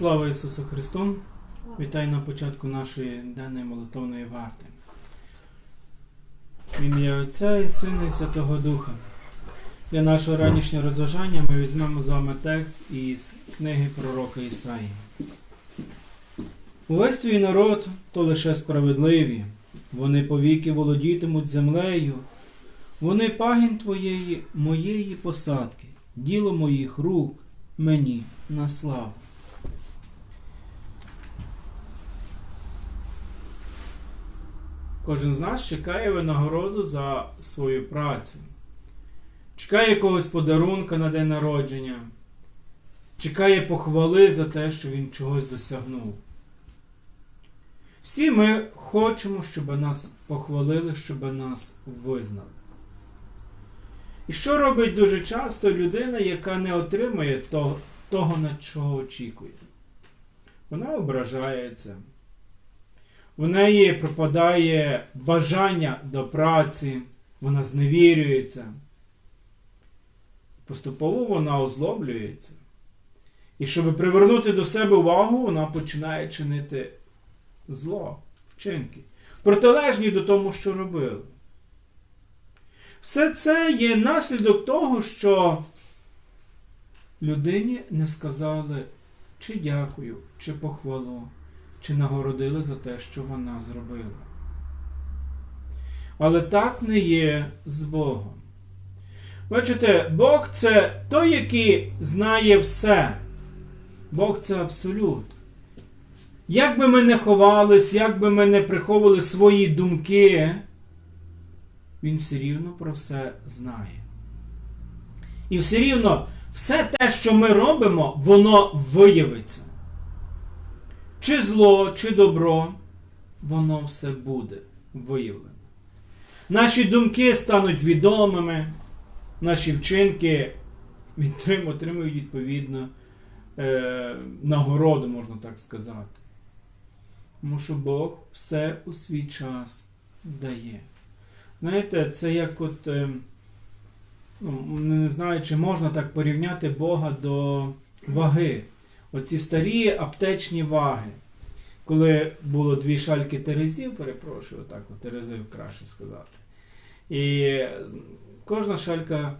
Слава Ісусу Христу! Вітаю на початку нашої денної молитовної варти. В ім'я Отця і Сина і Святого Духа. Для нашого ранішнього розважання ми візьмемо з вами текст із книги пророка Ісаї. Увесь твій народ то лише справедливі, вони повіки володітимуть землею, вони пагін твоєї, моєї посадки, діло моїх рук мені на славу. Кожен з нас чекає винагороду за свою працю. Чекає якогось подарунка на день народження. Чекає похвали за те, що він чогось досягнув. Всі ми хочемо, щоб нас похвалили, щоб нас визнали. І що робить дуже часто людина, яка не отримує того, того на чого очікує? Вона ображається. У неї пропадає бажання до праці, вона зневірюється. Поступово вона озлоблюється. І щоб привернути до себе увагу, вона починає чинити зло, вчинки, протилежні до тому, що робили. Все це є наслідок того, що людині не сказали чи дякую, чи похвалу чи нагородили за те, що вона зробила. Але так не є з Богом. Бачите, Бог це той, який знає все. Бог це абсолют. Як би ми не ховались, як би ми не приховували свої думки, Він все рівно про все знає. І все рівно все те, що ми робимо, воно виявиться. Чи зло, чи добро, воно все буде виявлено. Наші думки стануть відомими, наші вчинки отримують відповідно е, нагороду, можна так сказати. Тому що Бог все у свій час дає. Знаєте, це як от, е, ну, не знаю, чи можна так порівняти Бога до ваги оці старі аптечні ваги. Коли було дві шальки терезів, перепрошую, так, от, терезив краще сказати. І кожна шалька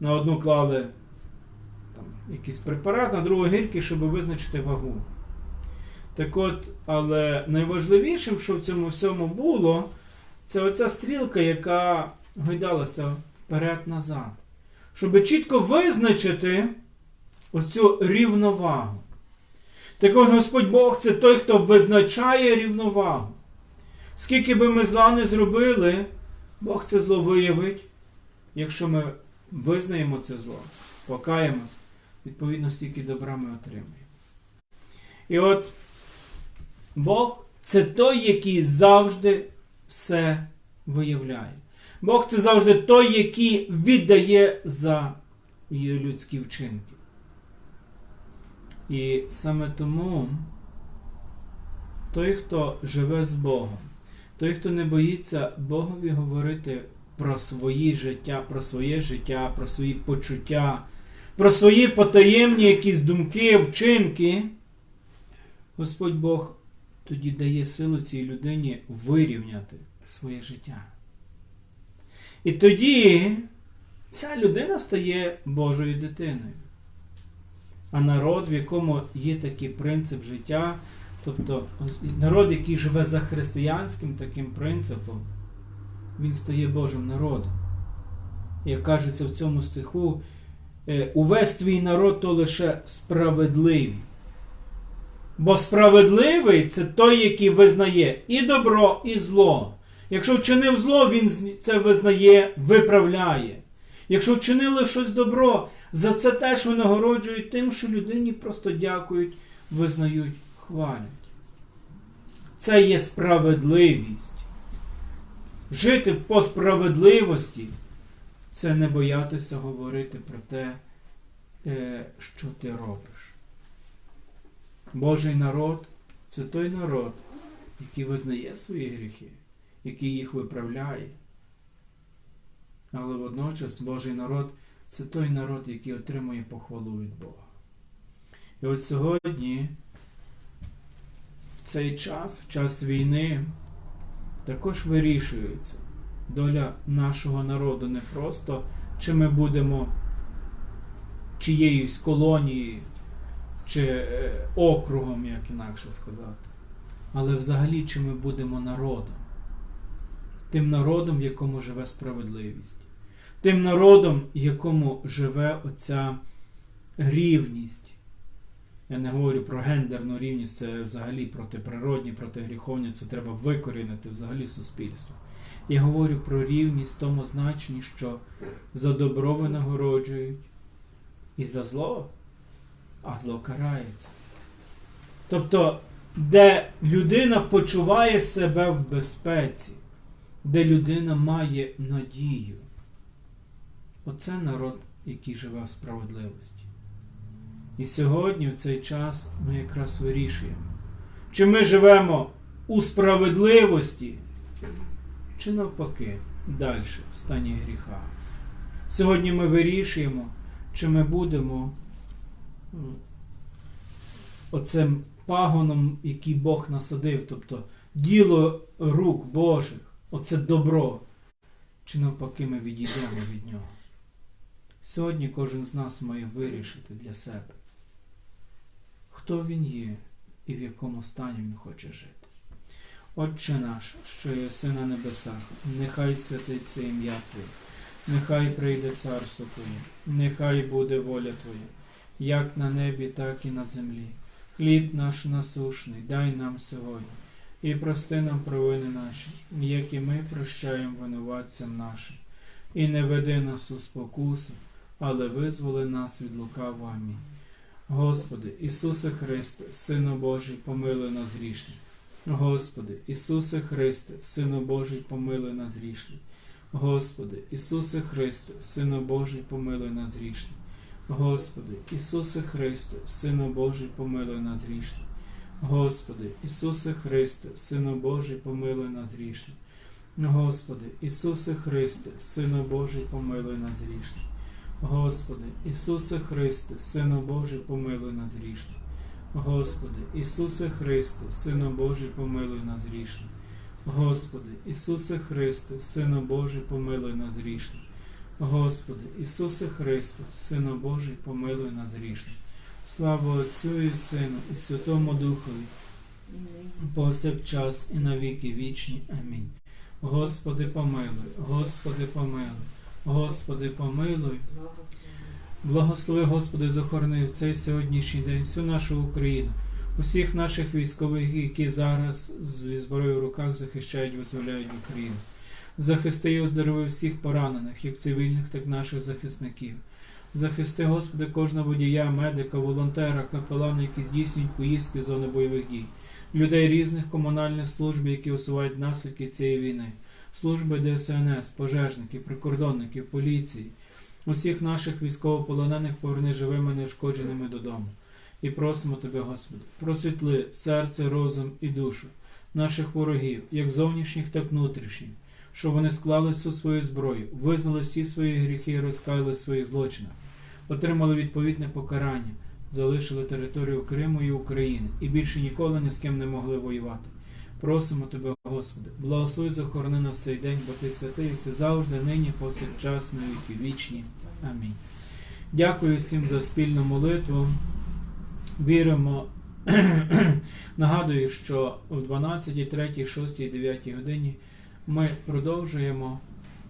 на одну клали там, якийсь препарат, на другу гірки, щоб визначити вагу. Так от, але найважливішим, що в цьому всьому було, це оця стрілка, яка гойдалася вперед-назад. Щоб чітко визначити ось цю рівновагу. Також Господь Бог це той, хто визначає рівновагу. Скільки би ми зла не зробили, Бог це зло виявить, якщо ми визнаємо це зло, покаємось, відповідно, стільки добра ми отримаємо. І от Бог це той, який завжди все виявляє. Бог це завжди той, який віддає за людські вчинки. І саме тому той, хто живе з Богом, той, хто не боїться Богові говорити про свої життя, про своє життя, про свої почуття, про свої потаємні якісь думки, вчинки, Господь Бог тоді дає силу цій людині вирівняти своє життя. І тоді ця людина стає Божою дитиною а народ, в якому є такий принцип життя, тобто народ, який живе за християнським таким принципом, він стає Божим народом. Як кажеться в цьому стиху, «Е, увесь твій народ то лише справедливий. Бо справедливий це той, який визнає і добро, і зло. Якщо вчинив зло, він це визнає, виправляє. Якщо вчинили щось добро, за це теж винагороджують тим, що людині просто дякують, визнають, хвалять. Це є справедливість. Жити по справедливості це не боятися говорити про те, е, що ти робиш. Божий народ це той народ, який визнає свої гріхи, який їх виправляє. Але водночас Божий народ це той народ, який отримує похвалу від Бога. І от сьогодні, в цей час, в час війни, також вирішується доля нашого народу не просто, чи ми будемо чиєюсь колонією, чи е, округом, як інакше сказати, але взагалі, чи ми будемо народом. Тим народом, в якому живе справедливість, тим народом, якому живе оця рівність. Я не говорю про гендерну рівність, це взагалі протиприродні, протигріховні, це треба викорінити взагалі суспільство. Я говорю про рівність в тому значенні, що за добро винагороджують і за зло, а зло карається. Тобто, де людина почуває себе в безпеці, де людина має надію. Оце народ, який живе в справедливості. І сьогодні, в цей час, ми якраз вирішуємо, чи ми живемо у справедливості, чи навпаки, далі, в стані гріха. Сьогодні ми вирішуємо, чи ми будемо оцим пагоном, який Бог насадив, тобто діло рук Божих, оце добро, чи навпаки ми відійдемо від нього. Сьогодні кожен з нас має вирішити для себе, хто він є і в якому стані він хоче жити. Отче наш, що єси на небесах, нехай святиться ім'я Твоє, нехай прийде царство Твоє, нехай буде воля Твоя, як на небі, так і на землі. Хліб наш насушний, дай нам сьогодні, і прости нам провини наші, як і ми прощаємо винуватцям нашим. І не веди нас у спокусу, але визволи нас від лукавого. Амінь. Господи, Ісусе Христе, Сину Божий, помилуй нас грішні. Господи, Ісусе Христе, Сину Божий, помилуй нас грішні. Господи, Ісусе Христе, Сину Божий, помилуй нас грішні. Господи, Ісусе Христе, Сину Божий, помилуй нас грішні. Господи, Ісусе Христе, Сину Божий, помилуй нас грішні. Господи, Ісусе Христе, Сину Божий, помилуй нас грішні. Господи, Ісусе Христе, Сину Божий, помилуй нас грішні. Господи, Ісусе Христе, Сину Божий, помилуй нас грішні. Господи, Ісусе Христе, Сину Божий, помилуй нас грішні. Господи, Ісусе Христе, Сину Божий, помилуй нас грішні. Слава Отцю і Сину, і Святому Духові, повсякчас і на віки вічні. Амінь. Господи, помилуй, Господи, помилуй, Господи, помилуй. Благослови, Господи, захорони в цей сьогоднішній день всю нашу Україну, усіх наших військових, які зараз зі зброєю в руках захищають, визволяють Україну. Захисти і оздорови всіх поранених, як цивільних, так і наших захисників. Захисти, Господи, кожного водія, медика, волонтера, капелана, які здійснюють поїздки з зони бойових дій, людей різних комунальних служб, які усувають наслідки цієї війни, служби ДСНС, пожежників, прикордонників, поліції, усіх наших військовополонених поверни живими неушкодженими додому. І просимо Тебе, Господи, просвітли серце, розум і душу наших ворогів, як зовнішніх, так внутрішніх, щоб вони склали всю свою зброю, визнали всі свої гріхи і розкаяли в своїх злочинах, отримали відповідне покарання, залишили територію Криму і України і більше ніколи ні з ким не могли воювати. Просимо Тебе, Господи, благослови захорони нас цей день, бо Ти святий, і все завжди, нині, повсякчас, на віки вічні. Амінь. Дякую всім за спільну молитву. Віримо. Нагадую, що о 12, 3, 6, 9 годині ми продовжуємо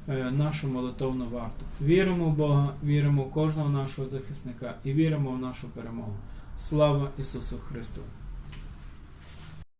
е, нашу молитовну варту. Віримо в Бога, віримо в кожного нашого захисника і віримо в нашу перемогу. Слава Ісусу Христу!